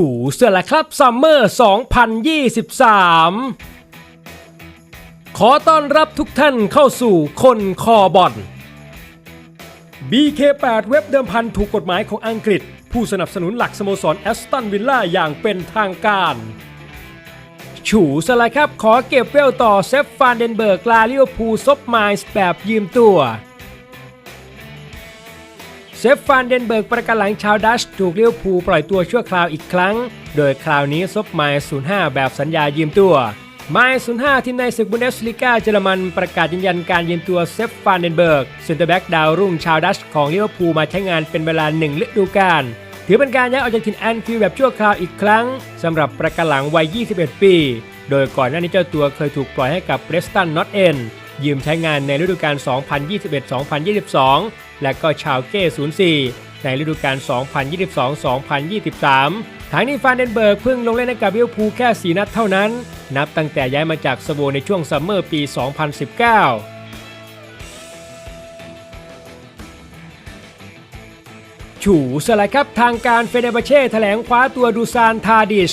ฉูเสือละครับซัมเมอร์ 2023 ขอต้อนรับทุกท่านเข้าสู่คนคอบอล BK8 เว็บเดิมพันถูกกฎหมายของอังกฤษ ผู้สนับสนุนหลักสโมสรแอสตันวิลล่าอย่างเป็นทางการ ฉูสละครับขอเก็บเวลต่อเซฟฟานเดนเบิร์กลาลิเวอพูซบไมส์แบบยืมตัว เซฟฟานเดนเบิร์กประกันหลังชาวดัชถูกเลิเวอร์พูปล่อยตัวชั่วคราวอีกครั้ง โดยคราวนี้ซบไมล์05 แบบสัญญายืมตัวไมล์05 ทีมในศึกบุนเดสลิก้าเยอรมันประกาศยืนยันการยืมตัวเซฟฟานเดนเบิร์กเซนเตอร์แบ็กดาวรุ่งชาวดัชของเลิเวอร์พูมาใช้งานเป็นเวลาหนึ่งฤดูกาลถือเป็นการย้ายออกจากถิ่นแอนฟิลด์แบบชั่วคราวอีกครั้งสำหรับประกันหลังวัย 21 ปี โดยก่อนหน้านี้เจ้าตัวเคยถูกปล่อยให้กับเ r รสตันนอตเอ็นยืมใช้งานในฤดูกาล2021-2022 และก็ชาวเก้ 04 ในฤดูกาล 2022-2023ทางนี้ฟานเดนเบิร์กเพิ่งลงเล่นให้กับลิเวอร์พูลแค่ 4 นัดเท่านั้น นับตั้งแต่ย้ายมาจากสโวในช่วงซัมเมอร์ปี 2019ฉูสลายครับทางการเฟเดเบเช่แถลงคว้าตัวดูซานทาดิช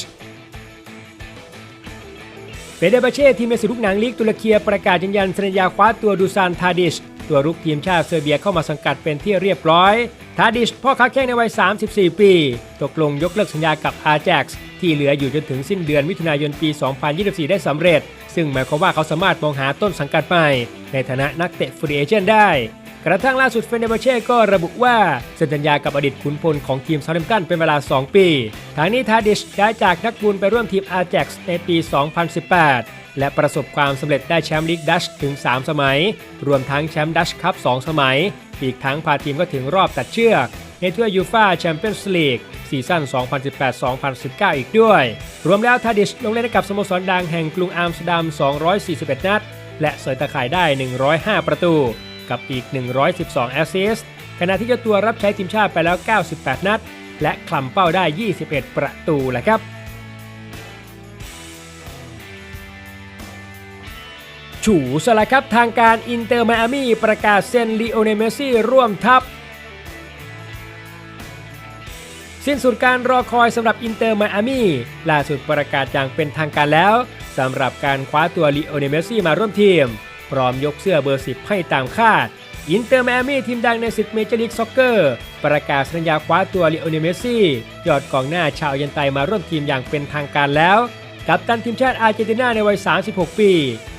เฟเดเบเช่ทีมในศึกลูกหนังลีกตุรกีประกาศยืนยันสัญญาคว้าตัวดูซานทาดิช ตัวรุกทีมชาติเซอร์เบียเข้ามาสังกัดเป็นที่เรียบร้อยทาดิชพ่อค้าแข้งในวัย 34 ปี ตกลงยกเลิกสัญญากับอาแจ็กซ์ที่เหลืออยู่จนถึงสิ้นเดือนมิถุนายนปี 2024 ได้สำเร็จ ซึ่งหมายความว่าเขาสามารถมองหาต้นสังกัดใหม่ ในฐานะนักเตะฟรีเอเจนต์ได้ กระทั่งล่าสุดเฟเนเบเช่ก็ระบุว่าเซ็นสัญญากับอดีตขุนพลของทีมซา u ์ h ม p ตันเป็นเวลา 2 ปี ทางนี้ทาดิชย้ายจากนักบุญไปร่วมทีมอาแจ็กซ์ในปี 2018 และประสบความสำเร็จได้แชมป์ลีกดัชถึง 3 สมัย รวมทั้งแชมป์ดัชคัพ 2 สมัย อีกทั้งพาทีมก็ถึงรอบตัดเชือก ในถ้วยยูฟ่าแชมเปี้ยนส์ลีกซีซั่น 2018-2019 อีกด้วย รวมแล้วทาดิชลงเล่นให้กับสโมสรดังแห่งกรุงอัมสเตอร์ดัม 241 นัด และเสยตะข่ายได้ 105 ประตู กับอีก 112 แอสซิสต์ ขณะที่เจ้าตัวรับใช้ทีมชาติไปแล้ว 98 นัด และคลำเป้าได้ 21 ประตูแหละครับ ฉูสละครับทางการอินเตอร์ไมอามี่ประกาศเซ็นลีโอเนเมซี่ร่วมทัพ สิ้นสุดการรอคอยสำหรับอินเตอร์ไมอามี่ล่าสุดประกาศอย่างเป็นทางการแล้วสำหรับการคว้าตัวลีโอเนเมซี่มาร่วมทีม พร้อมยกเสื้อเบอร์ 10 ให้ตามคาด อินเตอร์ไมอามี่ทีมดังในศึกเมเจอร์ลีกซ็อกเกอร์ประกาศสัญญาคว้าตัวลีโอเนเมซี่ยอดกองหน้าชาวเยันไตมาร่วมทีมอย่างเป็นทางการแล้ว กับตันทีมชาติอาร์เจนตินาในวัย 36 ปี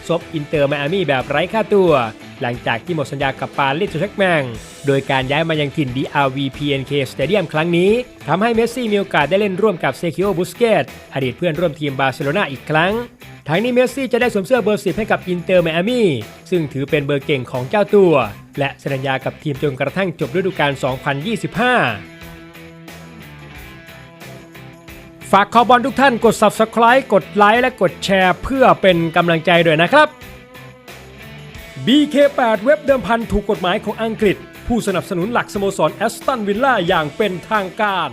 ซบอินเตอร์ไมอามี่แบบไร้ค่าตัว หลังจากที่หมดสัญญากับปารีสแซงต์แมงโดยการย้ายมายังถิ่น DRV PNK Stadium ครั้งนี้ทำให้เมสซี่มีโอกาสได้เล่นร่วมกับเซคิโอบุสเกตอดีตเพื่อนร่วมทีมบาร์เซโลนาอีกครั้งทั้งนี้เมสซี่จะได้สวมเสื้อเบอร์10ให้กับอินเตอร์ไมอามี่ซึ่งถือเป็นเบอร์เก่งของเจ้าตัว และสัญญากับทีมจนกระทั่งจบฤดูกาล 2025 ฝากคอบอลทุกท่านกด Subscribe กดไลค์และกดแชร์ เพื่อเป็นกำลังใจด้วยนะครับ BK8 เว็บเดิมพันถูกกฎหมายของอังกฤษ ผู้สนับสนุนหลักสโมสรแอสตันวิลล่าอย่างเป็นทางการ